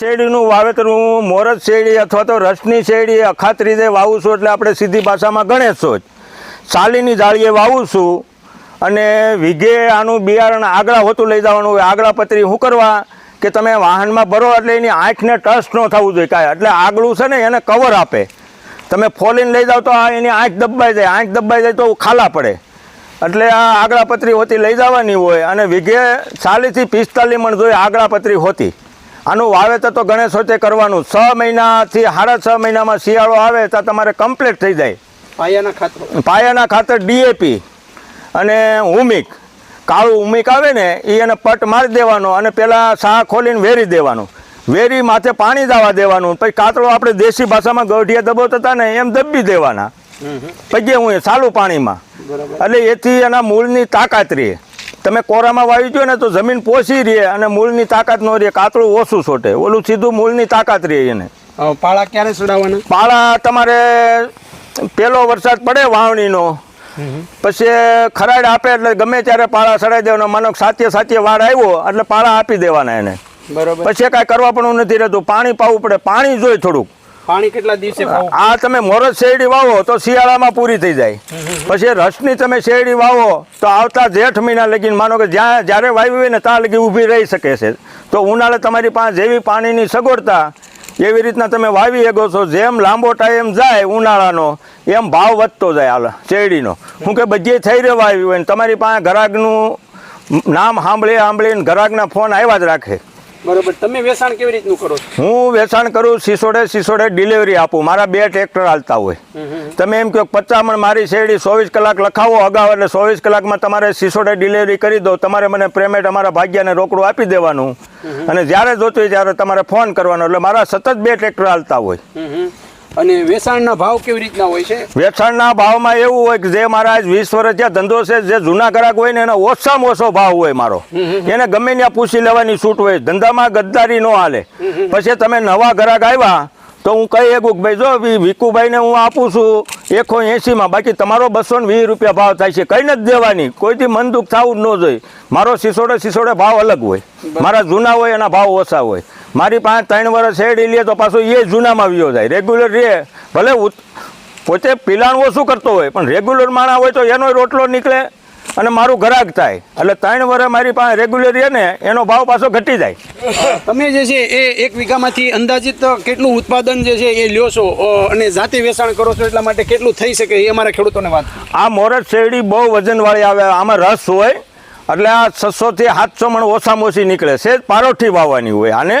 શેરડીનું વાવેતર હું મોરજ શેરડી અથવા તો રસની શેરડી અખાત રીતે વાવું છું એટલે આપણે સીધી ભાષામાં ગણેશો જ સાલીની જાળીએ વાવું છું અને વીઘે આનું બિયારણ આગળ હોતું લઈ જવાનું હોય, આગળ પતરી શું કરવા કે તમે વાહનમાં ભરો એટલે એની આંખને ટચ ન થવું જોઈએ કાંઈ. એટલે આગળ છે ને એને કવર આપે. તમે ફોલીને લઈ જાઓ તો આ એની આંખ દબાઈ જાય. આંખ દબાઈ જાય તો ખાલા પડે. એટલે આ આગળા પતરી હોતી લઈ જવાની હોય અને વીઘે ચાલીસથી પિસ્તાલીસ મણ જોઈએ આગળા પતરી હોતી. આનું વાવેતર તો ગણેશ હોતે કરવાનું. છ મહિનાથી સાડા છ મહિનામાં શિયાળો આવે તો તમારે કમ્પ્લીટ થઈ જાય. પાયાના ખાતર. પાયાના ખાતર ડીએપી અને હુમિક કાળું હુમિક આવે ને એ એને પટ મારી દેવાનો અને પહેલાં શાહ ખોલીને વેરી દેવાનું. વેરી માથે પાણી દાવા દેવાનું. પછી કાતળો આપણે દેશી ભાષામાં ગઢિયા દબોતા ને એમ દબી દેવાના. પછી હું એ સાલું પાણીમાં. એટલે એથી એના મૂળની તાકાત રહે. તમે કોરામાં વાવી જો ને તો જમીન પોસી રહે અને મૂળની તાકાત ન રહે કાતળું ઓછું છોટે. ઓલું સીધું મૂળની તાકાત રહે એને. પાળા ક્યારે ચડાવવાના પાળા તમારે પહેલો વરસાદ પડે વાવણીનો. પછી ખરાડ આપે એટલે ગમે ત્યારે પાળા સડાઈ દેવાના. માનો સાચે સાચે વાર આવ્યો એટલે પાળા આપી દેવાના એને. બરોબર. પછી કાંઈ કરવા પણ નથી રહેતું. પાણી પાવું પડે. પાણી જોઈએ થોડુંક. પાણી કેટલા દિવસે આ તમે મોરજ શેરડી વાવો તો શિયાળામાં પૂરી થઈ જાય. પછી રસની તમે શેરડી વાવો તો આવતા જેઠ મહિના લગીને માનો કે જ્યાં જ્યારે વાવી હોય ને ત્યાં લગી ઊભી રહી શકે છે. તો ઉનાળે તમારી પાસે જેવી પાણીની સગવડતા એવી રીતના તમે વાવી શકો છો. જેમ લાંબો ટાઈમ જાય ઉનાળાનો એમ ભાવ વધતો જાય હાલ શેરડીનો. હું કે બધી થઈ રહેવા આવી હોય ને તમારી પાસે ઘરાકનું નામ સાંભળી સાંભળીને ઘરાકના ફોન આવ્યા જ રાખે. બરોબર. તમે વેચાણ કેવી રીતનું કરો હું વેચાણ કરું સિસોડે સિસોડે ડિલિવરી આપું. મારા બે ટ્રેક્ટર હાલતા હોય. તમે એમ કહો પચામણ મારી શેરડી ચોવીસ કલાક લખાવો અગાઉ એટલે ચોવીસ કલાકમાં તમારે સિસોડે ડિલિવરી કરી દો તમારે મને પેમેન્ટ અમારા ભાગ્યાને રોકડું આપી દેવાનું. અને જ્યારે જોતું હોય ત્યારે તમારે ફોન કરવાનો. એટલે મારા સતત બે ટ્રેક્ટર હાલતા હોય. અને વેચાણના ભાવ કેવી રીતના હોય છે? વેચાણના ભાવમાં એવું હોય કે જે મારા વીસ વર્ષ જ્યાં ધંધો છે જે જૂના ગ્રાહક હોય ને એનો ઓછામાં ઓછો ભાવ હોય મારો. એને ગમે ત્યાં પૂછી લેવાની છૂટ હોય. ધંધામાં ગદ્દારી ન હાલે. પછી તમે નવા ગ્રાહક આવ્યા તો હું કહી શકું કે ભાઈ જો વિકુભાઈને હું આપું છું એકસો એંસીમાં બાકી તમારો બસો ને વીસ રૂપિયા ભાવ થાય છે. કઈ નથી દેવાની. કોઈથી મન દુઃખ થવું જ ન જોઈએ. મારો સિસોડે સિસોડે ભાવ અલગ હોય. મારા જૂના હોય એના ભાવ ઓછા હોય. મારી પાસે ત્રણ વર્ષ શેરડી લે તો પાછો એ જૂનામાં વ્યો જાય. રેગ્યુલર રે. ભલે પોતે પિલાણ ઓછું કરતો હોય પણ રેગ્યુલર માણા હોય તો એનો રોટલો નીકળે અને મારું ઘરાક થાય. એટલે ત્રણ વર્ષ મારી પાસે રેગ્યુલર રહે ને એનો ભાવ પાછો ઘટી જાય. તમે જે છે એ એક વીઘામાંથી અંદાજિત કેટલું ઉત્પાદન જે છે એ લ્યો છો અને જાતે વેચાણ કરો છો એટલા માટે કેટલું થઈ શકે એ અમારા ખેડૂતોને વાત. આ મોરજ શેરડી બહુ વજનવાળી આવે આમાં રસ હોય એટલે આ છસોથી સાતસો મણ ઓછામાં ઓછી નીકળે. છે પારોઠી વાવવાની હોય આને